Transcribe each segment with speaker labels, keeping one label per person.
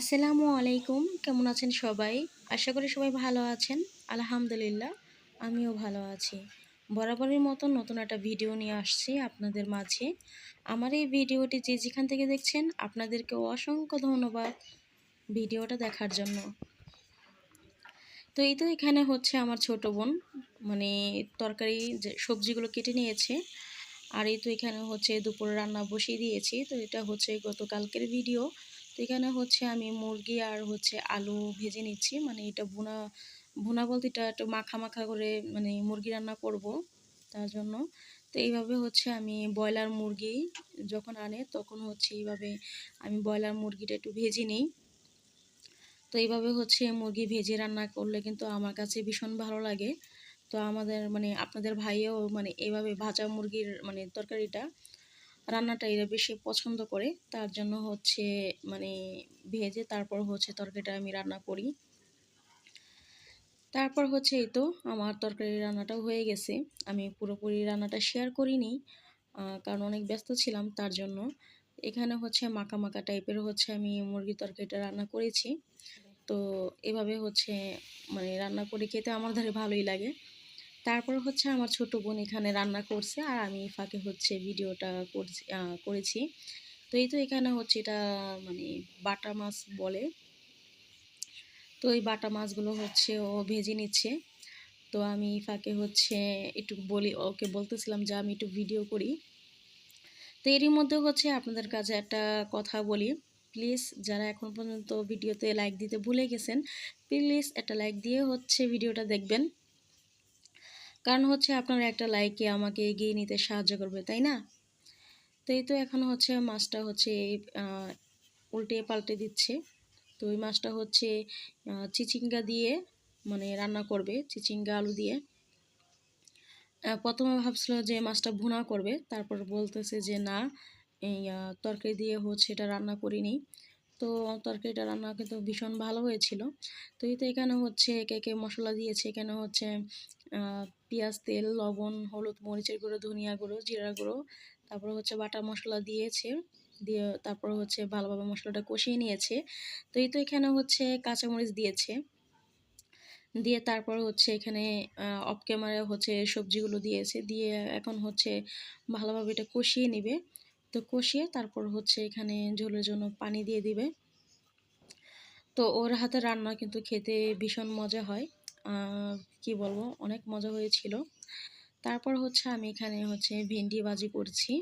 Speaker 1: আসসালামু আলাইকুম। কেমন আছেন সবাই? আশা করি সবাই ভালো আছেন। আলহামদুলিল্লাহ, আমিও ভালো আছি। বরাবরের মতো নতুন একটা ভিডিও নিয়ে আসছি আপনাদের মাঝে। আমার এই ভিডিওটি যে যেখান থেকে দেখছেন, আপনাদেরকে অসংখ্য ধন্যবাদ ভিডিওটা দেখার জন্য। তো এই তো এখানে হচ্ছে আমার ছোট বোন মানে তরকারি যে সবজিগুলো কেটে নিয়েছে। আর এই তো এখানে হচ্ছে দুপুরে রান্না বসিয়ে দিয়েছি। তো এটা হচ্ছে গতকালকের ভিডিও। তো এখানে হচ্ছে আমি মুরগি আর হচ্ছে আলু ভেজে নিচ্ছি। মানে এটা ভুনা ভুনা বলতে এটা একটু মাখা মাখা করে মানে মুরগি রান্না করব তার জন্য। তো এইভাবে হচ্ছে আমি ব্রয়লার মুরগি যখন আনে তখন হচ্ছে এইভাবে আমি ব্রয়লার মুরগিটা একটু ভেজে নিই। তো এইভাবে হচ্ছে মুরগি ভেজে রান্না করলে কিন্তু আমার কাছে ভীষণ ভালো লাগে। তো আমাদের মানে আপনাদের ভাইও মানে এইভাবে ভাজা মুরগির মানে তরকারিটা রান্নাটা এরা বেশি পছন্দ করে। তার জন্য হচ্ছে মানে ভেজে তারপর হচ্ছে তরকারিটা আমি রান্না করি। তারপর হচ্ছে এই তো আমার তরকারি রান্নাটাও হয়ে গেছে। আমি পুরোপুরি রান্নাটা শেয়ার করিনি কারণ অনেক ব্যস্ত ছিলাম তার জন্য। এখানে হচ্ছে মাখা মাখা টাইপের হচ্ছে আমি মুরগি তরকারিটা রান্না করেছি। তো এভাবে হচ্ছে মানে রান্না করে খেতে আমার ধারে ভালোই লাগে। তারপর হচ্ছে আমার ছোট বোন এখানে রান্না করছে আর আমি ফাঁকে হচ্ছে ভিডিওটা করছি তো এই তো এখানে হচ্ছে এটা মানে বাটা মাছ বলে। তো এই বাটা মাছগুলো হচ্ছে ও ভেজে নিচ্ছে। তো আমি ফাঁকে হচ্ছে একটু বলি, ওকে বলতেছিলাম যে আমি একটু ভিডিও করি। তো এরই মধ্যে হচ্ছে আপনাদের কাছে একটা কথা বলি। প্লিজ যারা এখন পর্যন্ত ভিডিওতে লাইক দিতে ভুলে গেছেন, প্লিজ একটা লাইক দিয়ে হচ্ছে ভিডিওটা দেখবেন। কারণ হচ্ছে আপনার একটা লাইকে আমাকে এগিয়ে নিতে সাহায্য করবে, তাই না? তো এই তো এখন হচ্ছে মাছটা হচ্ছে উল্টে পাল্টে দিচ্ছে। তো ওই মাছটা হচ্ছে চিচিঙ্গা দিয়ে মানে রান্না করবে, চিচিঙ্গা আলু দিয়ে। প্রথমে ভাবছিল যে মাছটা ভুনা করবে, তারপর বলতেছে যে না তরকারি দিয়ে হচ্ছে এটা রান্না করিনি। তো তরকারিটা রান্না কিন্তু ভীষণ ভালো হয়েছিল। তো এই তো এখানে হচ্ছে কে কে মশলা দিয়েছে, এখানে হচ্ছে পেঁয়াজ, তেল, লবণ, হলুদ, মরিচের গুঁড়ো, ধনিয়া গুঁড়ো, জিরা গুঁড়ো, তারপর হচ্ছে বাটা মশলা দিয়েছে, দিয়ে তারপর হচ্ছে ভালোভাবে মশলাটা কষিয়ে নিয়েছে। তো এই তো এখানে হচ্ছে কাঁচামরিচ দিয়েছে। দিয়ে তারপর হচ্ছে এখানে অফ ক্যামেরা হচ্ছে সবজিগুলো দিয়েছে। দিয়ে এখন হচ্ছে ভালোভাবে এটা কষিয়ে নিবে। তো কষিয়ে তারপর হচ্ছে এখানে ঝোলের জন্য পানি দিয়ে দিবে। তো ওর হাতে রান্না কিন্তু খেতে ভীষণ মজা হয়। কি বলব, অনেক মজা হয়েছিল। তারপর হচ্ছে আমি এখানে হচ্ছে ভেন্ডি ভাজি করছি।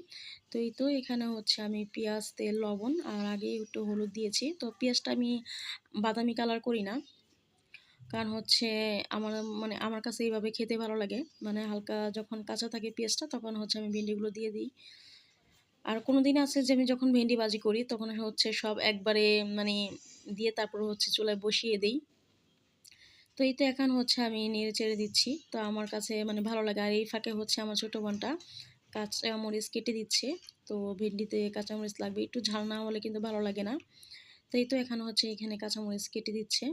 Speaker 1: তো এই তো এখানে হচ্ছে আমি পেঁয়াজ, তেল, লবণ আর আগে একটু হলুদ দিয়েছি। তো পেঁয়াজটা আমি বাদামি কালার করি না। কারণ হচ্ছে আমার মানে আমার কাছে এইভাবে খেতে ভালো লাগে। মানে হালকা যখন কাঁচা থাকে পেঁয়াজটা, তখন হচ্ছে আমি ভেন্ডিগুলো দিয়ে দিই। আর কোনো দিন আছে যে আমি যখন ভেন্ডি ভাজি করি, তখন হচ্ছে সব একবারে মানে দিয়ে তারপর হচ্ছে চুলায় বসিয়ে দিই। তো এই তো এখন হচ্ছে আমি নেড়ে চেড়ে দিচ্ছি। তো আমার কাছে মানে ভালো লাগে। আর এই ফাঁকে হচ্ছে আমার ছোটো বোনটা কাঁচামরিচ কেটে দিচ্ছে। তো ভেন্ডিতে কাঁচামরিচ লাগবে। একটু ঝাল না হলে কিন্তু ভালো লাগে না। তো এই তো এখন হচ্ছে এখানে কাঁচামরিচ কেটে দিচ্ছে।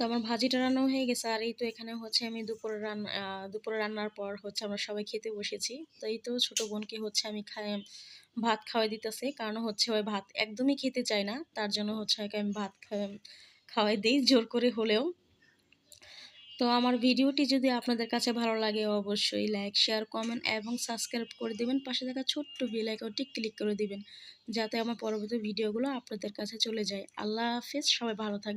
Speaker 1: তো আমার ভাজিটা রান্নাও হয়ে গেছে, আর এই তো এখানে হচ্ছে আমি দুপুরে রান্না দুপুরে রান্নার পর হচ্ছে আমরা সবাই খেতে বসেছি। তো এই তো ছোটো বোনকে হচ্ছে আমি খাই, ভাত খাওয়াই দিতেছে, কারণ হচ্ছে ওই ভাত একদমই খেতে চায় না, তার জন্য হচ্ছে আমি ভাত খাওয়াই দিই জোর করে হলেও। তো আমার ভিডিওটি যদি আপনাদের কাছে ভালো লাগে অবশ্যই লাইক, শেয়ার, কমেন্ট এবং সাবস্ক্রাইব করে দেবেন। পাশে থাকা ছোট্ট বেল আইকনটি ক্লিক করে দিবেন, যাতে আমার পরবর্তী ভিডিওগুলো আপনাদের কাছে চলে যায়। আল্লাহ হাফেজ, সবাই ভালো থাকবে